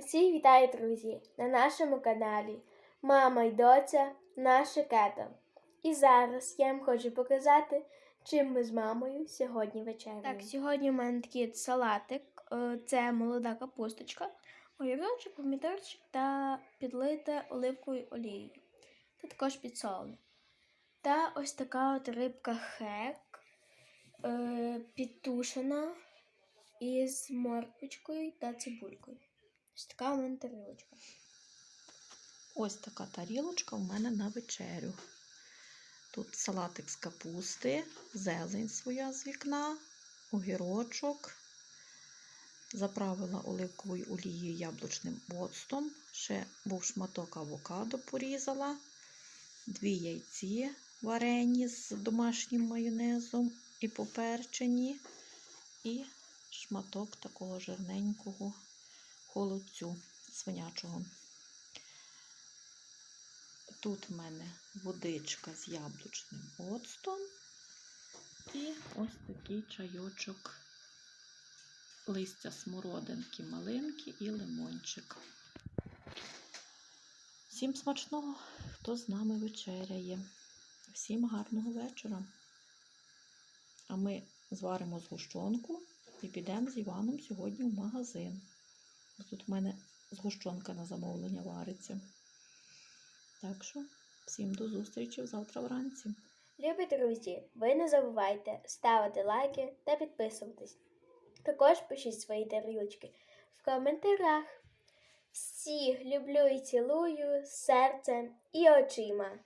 Усіх вітаю, друзі, на нашому каналі Мама й доця наше кето. І зараз я вам хочу показати, чим ми з мамою сьогодні вечеряємо. Так, сьогодні у мене такий салатик. Е, Це молода капусточка, огірочок, помідорчик та підлите оливковою олією. Та також підсолене. Та ось така от рибка хек, е, підтушена із морквочкою та цибулькою. Ось така у мене тарілочка. Ось така тарілочка у мене на вечерю. Тут салатик з капусти, зелень своя з вікна, огірочок. Заправила оливковою олією яблучним оцтом. Ще був шматок авокадо порізала, дві яйці варені з домашнім майонезом і поперчені, і шматок такого жирненького холодцю свинячого. Тут в мене водичка з яблучним оцтом і ось такий чайочок листя смородинки, малинки і лимончик. Всім смачного, хто з нами вечеряє. Всім гарного вечора. А ми зваримо згущенку і підемо з Іваном сьогодні в магазин. Тут в мене згущенка на замовлення вариться. Так що всім до зустрічі завтра вранці. Любі друзі, ви не забувайте ставити лайки та підписуватись. Також пишіть свої тарілочки в коментарях. Всіх люблю і цілую серцем і очима.